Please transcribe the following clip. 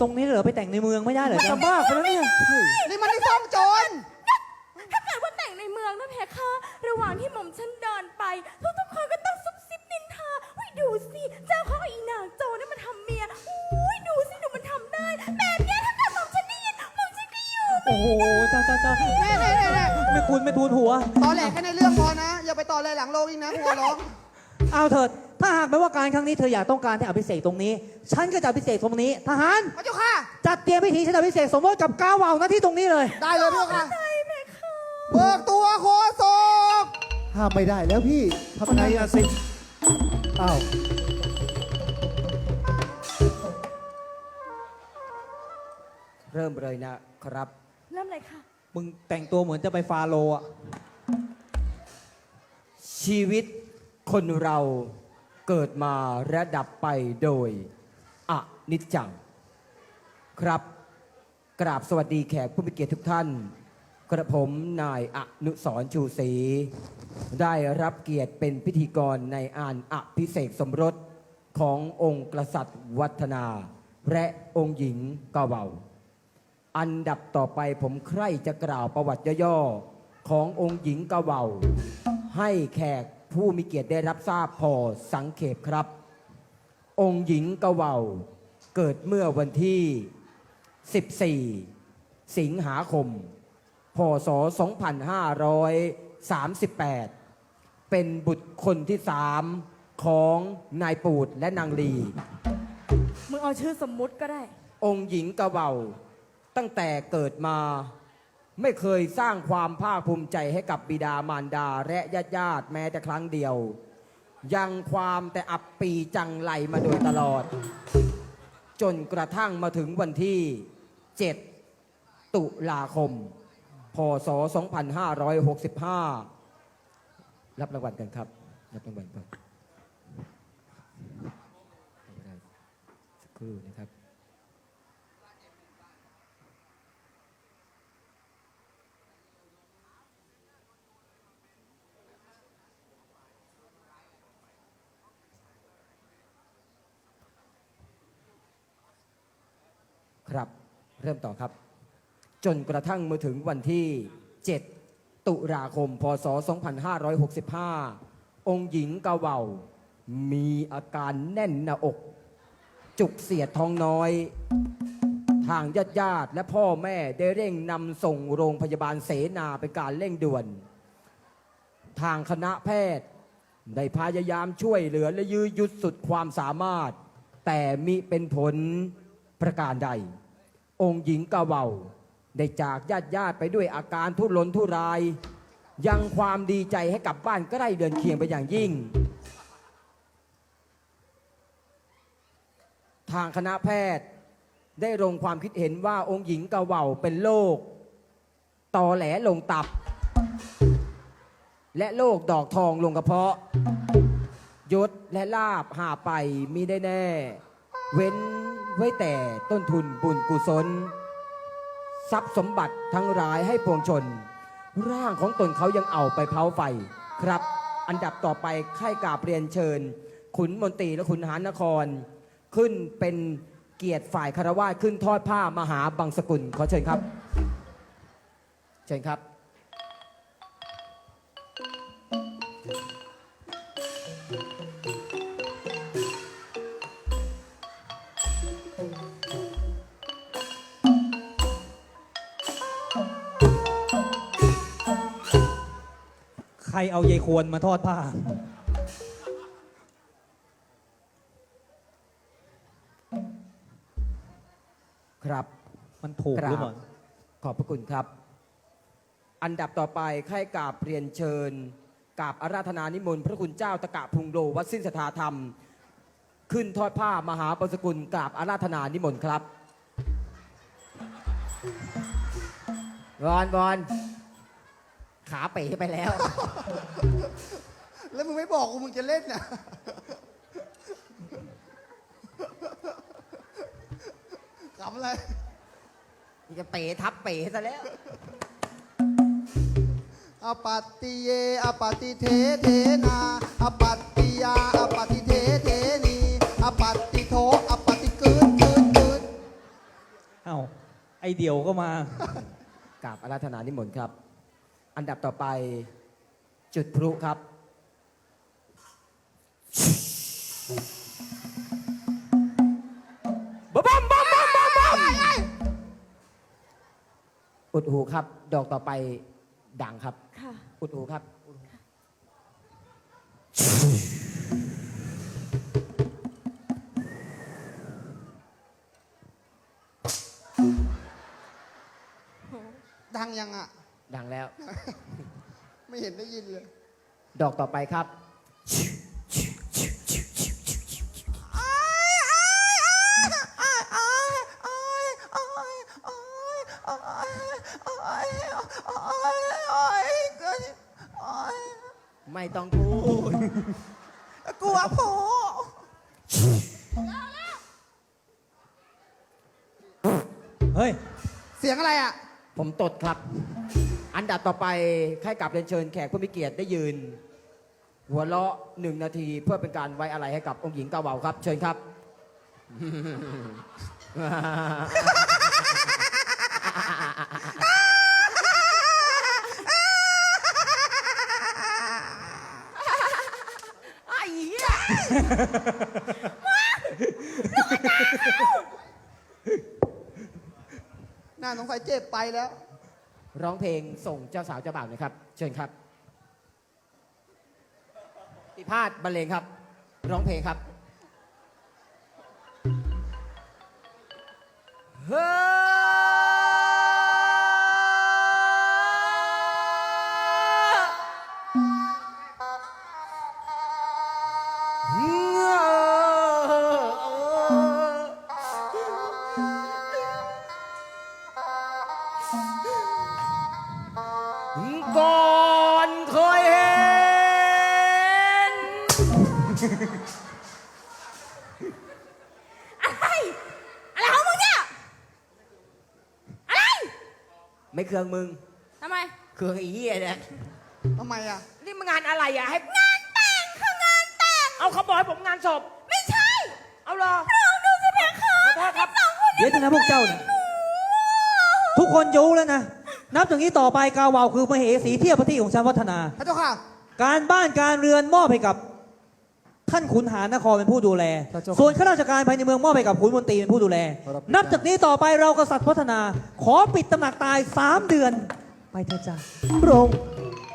ตรงนี้เหรอไปแต่งในเมืองไม่ได้เหรอจะจ๊ะบ้าไปแล้วเนี่ยนี่มันไอ้ซ่องโจร ถ้าเกิดว่าแต่งในเมืองนะเพคะระหว่างที่หม่อมฉันเดินไป ทุกทุกๆคนก็ต้องซุบซิบนินทาอุ้ยดูสิเจ้าเขาเอาอีนางโจรนี่มาทำเมียอุ้ยดูสิดูมันทำได้แบบเนี้ยถ้าเกิดหม่อมฉันได้ยินหม่อมฉันก็อยู่โอ้โหจ้าจ้าจ้าแน่แน่แน่แน่ไม่คุณไม่ทูนหัว ตอแหลแค่ในเรื่องพอนะ อย่าไปตอแหลหลังโลกอีกนะหัวร้อง เอาเถิดถ้าหากแม้ว่าการครั้งนี้เธออยากต้องการให้อภิเษกตรงนี้ ฉันก็จะอภิเษกตรงนี้ ทหาร พระเจ้าค่ะ จัดเตรียมพิธีฉันจะอภิเษกสมรสกับก้าวเหว่าหน้าที่ตรงนี้เลย ได้เลยพระเจ้าค่ะเบิกตัวโคศกห้ามไม่ได้แล้วพี่ทำไงอะสิอ้าวเริ่มเลยนะครับ เริ่มเลยค่ะ มึงแต่งตัวเหมือนจะไปฟาโรห์อะชีวิตคนเรา เกิดมาและดับไปโดยอนิจจัง ครับกราบสวัสดีแขกผู้มีเกียรติทุกท่าน กระผมนายอนุสรชูศรีได้รับเกียรติเป็นพิธีกรในอ่านอภิเษกสมรสขององค์กษัตริย์วัฒนา และองค์หญิงกาเบาอันดับต่อไปผมใคร่จะกล่าวประวัติย่อๆขององค์หญิงกะเวาให้แขก ผู้มีเกียรติได้รับทราบพอสังเขปครับ องค์หญิงกะเหว่าเกิดเมื่อวันที่ 14 สิงหาคม พศ 2538 เป็นบุตรคนที่สามของนายปูดและนางลี มึงเอาชื่อสมมุติก็ได้ องค์หญิงกะเหว่าตั้งแต่เกิดมา ไม่เคยสร้างความภาคภูมิใจให้กับบิดามารดาและญาติญาติแม้แต่ครั้งเดียว ยังความแต่อับปีจังไรมาโดยตลอด จนกระทั่งมาถึงวันที่ 7 ตุลาคม พศ 2565 รับรางวัลกันครับ รับรางวัลก่อนสักครู่นะครับ เริ่มต่อครับ จนกระทั่งมาถึงวันที่ 7 ตุลาคม พศ 2565 องค์หญิงกะเว่า มีอาการแน่นหน้าอก จุกเสียดท้องน้อย ทางญาติญาติและพ่อแม่ได้เร่งนำส่งโรงพยาบาลเสนาเป็นการเร่งด่วน ทางคณะแพทย์ได้พยายามช่วยเหลือและยื้อยุดสุดความสามารถ แต่มิเป็นผลประการใด องค์หญิงกะเว่าได้จากญาติญาติไปด้วยอาการทุรนทุราย ยังความดีใจให้กับบ้านใกล้เดือนเคียงไปอย่างยิ่ง ทางคณะแพทย์ได้ลงความคิดเห็นว่าองค์หญิงกะเว่าเป็นโรคตอแหลลงตับ และโรคดอกทองลงกระเพาะ ยศและลาบหาไปมีได้แน่ เว้น ไว้แต่ต้นทุนบุญกุศล ทรัพย์สมบัติทั้งหลายให้ปวงชน ร่างของตนเขายังเอาไปเผาไฟครับ อันดับต่อไปค่ายกาบเรียนเชิญ ขุนมนตรีและขุนหานคร ขึ้นเป็นเกียรติฝ่ายคารวาสขึ้นทอดผ้ามหาบังสกุลขอเชิญครับ เชิญครับ รเอายายควรมาทอดผ้า ครับมันถูกหรือเปล่าขอบพระคุณครับ อันดับต่อไปค่ายกราบเรียนเชิญกราบอาราธนานิมนต์พระคุณเจ้าตะกะพุงโลวัดสิ้นสถาธรรม ขึ้นทอดผ้ามหาปสกุลกราบอาราธนานิมนต์ครับบอลบอล ขาเป๋ไปแล้ว แล้วมึงไม่บอกกูมึงจะเล่นน่ะขำอะไรนี่จะเป๋ทับเป๋ซะแล้วอปัตติเยอปัตติเทเทนาอปัตติยาอปัตติเทเทนีอปัตติโทอปัตติกืนกืนกืนเดี่ยวก็มา กราบอาราธนานิมนต์ครับ อันดับต่อไป จุดพลุครับ บ๊บมบ๊บบ๊บบ๊บบ๊บอุดหูครับ ดอกต่อไปดังครับ ค่ะ อุดหูครับอุดหูดังยังอะ ดังแล้ว ไม่เห็นได้ยินเลย ดอกต่อไปครับ ไม่ต้องพูด กลัวโผเฮ้ย เสียงอะไรอะ ผมตดครับอัน ดับต่อไปให้กับเรียนเชิญแขกผู้มีเกียรติได้ยืน หัวเราะหนึ่งนาทีเพื่อเป็นการไว้อะไรให้กับองค์หญิงเกาเหวาครับ เชิญครับ ไอ้เหี้ยน่าสงสัยเจ็บไปแล้ว ร้องเพลงส่งเจ้าสาวเจ้าบ่าวหนะครับ เชิญครับพิพาทบรรเลงครับ ร้องเพลงครับ อะไร อะไรของมึงเนี่ย อะไร ไม่เครื่องมึง ทำไม เครื่องไอ้เหี้ยเนี่ยทำไมอะ นี่มันงานอะไรอะ ให้ งานแต่งคืองานแต่ง เอาเขาบอกให้ผมงานศพ ไม่ใช่ เอาเหรอลองดูสิเพคะขอโทษครับ สองคนเดี๋ยวจะนะพวกเจ้านะทุกคนรู้แล้วนะ นับจากนี้ต่อไปกาวาวคือมเหสีเทียบพระที่ของฉันวัฒนา พระเจ้าค่ะ การบ้านการเรือนมอบให้กับ ท่านขุนหารนครเป็นผู้ดูแล พระเจ้าค่ะส่วนข้าราชการภายในเมืองมอบให้กับขุนมนตรีเป็นผู้ดูแลครับนับจากนี้ต่อไปเรากษัตริย์พัฒนา ขอปิดตำหนักตายสามเดือน ไปเถอะจ้า พระองค์